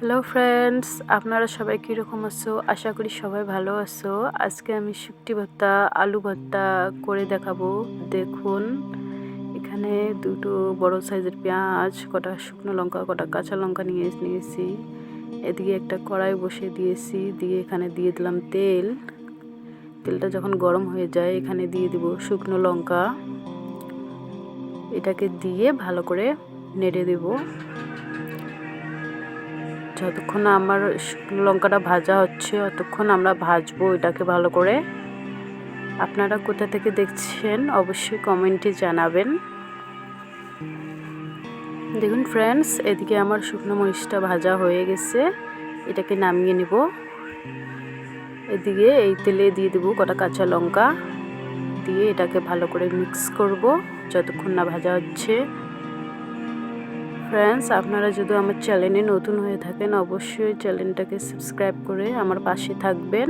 Hello friends আপনারা সবাই কীরকম আছো? আশা করি সবাই ভালো আছো। আজকে আমি শুক্তি ভর্তা, আলু ভর্তা করে দেখাবো। দেখুন, এখানে দুটো বড় সাইজের পেঁয়াজ, কটা শুকনো লঙ্কা, কটা কাঁচা লঙ্কা নিয়ে নিয়েছি। এদিকে একটা কড়াই বসিয়ে দিয়েছি। দিয়ে এখানে দিয়ে দিলাম তেল। তেলটা যখন গরম হয়ে যায়, এখানে দিয়ে দিব শুকনো লঙ্কা। এটাকে দিয়ে ভালো করে নেড়ে দেবো। যতক্ষণ আমার শুকনো লঙ্কাটা ভাজা হচ্ছে ততক্ষণ আমরা ভাজবো এটাকে ভালো করে। আপনারা কোথা থেকে দেখছেন অবশ্যই কমেন্টে জানাবেন। দেখুন ফ্রেন্ডস এদিকে আমার শুকনো মরিচটা ভাজা হয়ে গেছে, এটাকে নামিয়ে নেব। এদিকে এই তেলে দিয়ে দেবো কটা কাঁচা লঙ্কা, দিয়ে এটাকে ভালো করে মিক্স করব, যতক্ষণ না ভাজা হচ্ছে। ফ্রেন্ডস আপনারা যদি আমার চ্যানেলে নতুন হয়ে থাকেন, অবশ্যই চ্যানেলটাকে সাবস্ক্রাইব করে আমার পাশে থাকবেন।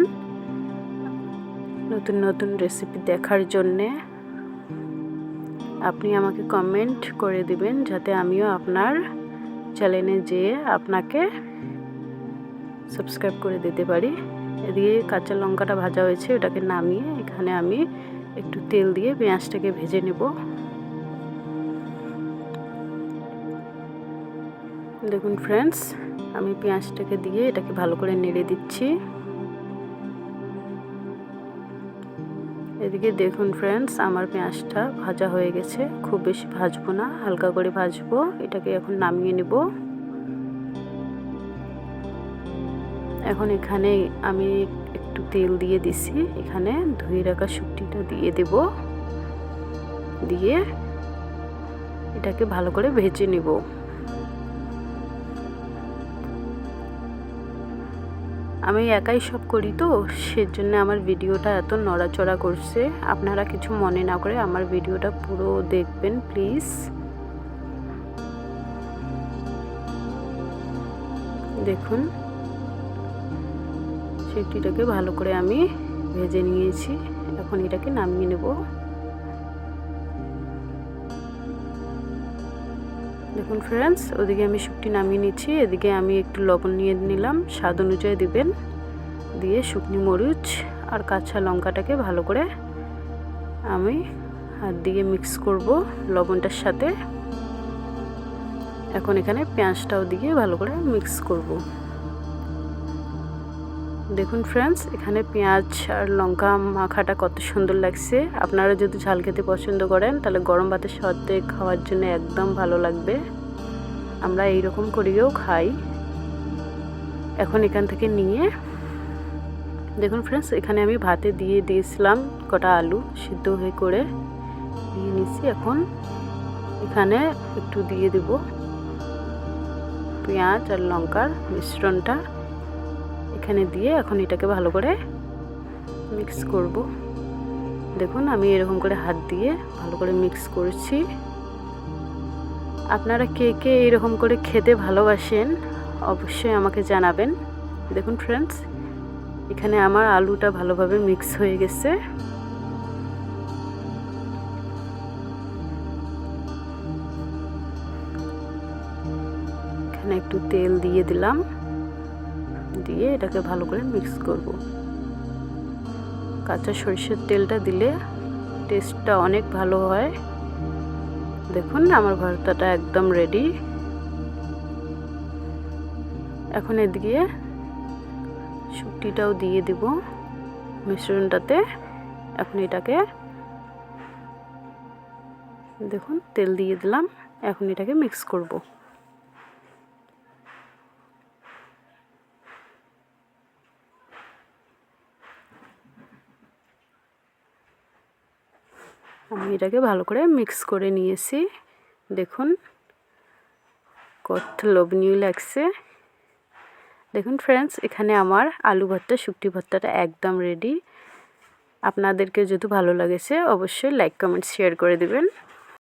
নতুন নতুন রেসিপি দেখার জন্যে আপনি আমাকে কমেন্ট করে দিবেন, যাতে আমিও আপনার চ্যানেলে যেয়ে আপনাকে সাবস্ক্রাইব করে দিতে পারি। এদিকে কাঁচা লঙ্কাটা ভাজা হয়েছে, ওটাকে নামিয়ে এখানে আমি একটু তেল দিয়ে পেঁয়াজটাকে ভেজে নেব। দেখুন ফ্রেন্ডস আমি পেঁয়াজটাকে দিয়ে এটাকে ভালো করে নেড়ে দিচ্ছি। এদিকে দেখুন ফ্রেন্ডস আমার পেঁয়াজটা ভাজা হয়ে গেছে। খুব বেশি ভাজবো না, হালকা করে ভাজবো। এটাকে এখন নামিয়ে নেব। এখন এখানে আমি একটু তেল দিয়ে দিছি। এখানে ধুয়ে রাখা শুকটিটা দিয়ে দেব। দিয়ে এটাকে ভালো করে ভেজে নেব। আমি একাই সব করি তো, সেজন্য আমার ভিডিওটা এত নড়াচড়া করছে। আপনারা কিছু মনে না করে আমার ভিডিওটা পুরো দেখবেন, প্লিজ। দেখুন, সেটিটাকে ভালো করে আমি ভেজে নিয়েছি। এখন এটাকে নামিয়ে নেব। দেখুন ফ্রেন্ডস ওদিকে আমি শুকটি নামিয়ে নিচ্ছি। এদিকে আমি একটু লবণ নিয়ে নিলাম। স্বাদ অনুযায়ী দিবেন। দিয়ে শুকনি মরিচ আর কাঁচা লঙ্কাটাকে ভালো করে আমি হাত দিয়ে মিক্স করব লবণটার সাথে। এখন এখানে পেঁয়াজটাও দিয়ে ভালো করে মিক্স করব। দেখুন ফ্রেন্ডস এখানে পেঁয়াজ আর লঙ্কা মাখাটা কত সুন্দর লাগছে। আপনারা যদি ঝাল খেতে পছন্দ করেন, তাহলে গরম ভাতের সাথে খাওয়ার জন্য একদম ভালো লাগবে। আমরা এই এইরকম করিও খাই। এখন এখান থেকে নিয়ে, দেখুন ফ্রেন্ডস এখানে আমি ভাতে দিয়ে দিয়েছিলাম কটা আলু সিদ্ধ হয়ে করে। দিয়ে নিচ্ছি এখন এখানে একটু দিয়ে দেব। পেঁয়াজ আর লঙ্কার মিশ্রণটা। এখানে দিয়ে এখন এটাকে ভালো করে মিক্স করব। দেখুন, আমি এরকম করে হাত দিয়ে ভালো করে মিক্স করছি। আপনারা কে কে এরকম করে খেতে ভালোবাসেন, অবশ্যই আমাকে জানাবেন। দেখুন ফ্রেন্ডস এখানে আমার আলুটা ভালোভাবে মিক্স হয়ে গেছে। এখানে একটু তেল দিয়ে দিলাম। দিয়ে এটাকে ভালো করে মিক্স করব। কাঁচা সরষের তেলটা দিলে টেস্টটা অনেক ভালো হয়। দেখুন আমার ভর্তাটা একদম রেডি এখন এদিকে শুকটিটাও দিয়ে দিব মিশ্রণটাতে। এখন এটাকে দেখুন, তেল দিয়ে দিলাম। এখন এটাকে মিক্স করব। আমি এটাকে ভালো করে মিক্স করে নিয়েছি। দেখুন, কত লোভনীয় লাগছে। দেখুন ফ্রেন্ডস এখানে আমার আলু ভর্তা শুকটি ভর্তাটা একদম রেডি আপনাদেরকে যদি ভালো লাগেছে অবশ্যই লাইক কমেন্ট শেয়ার করে দেবেন।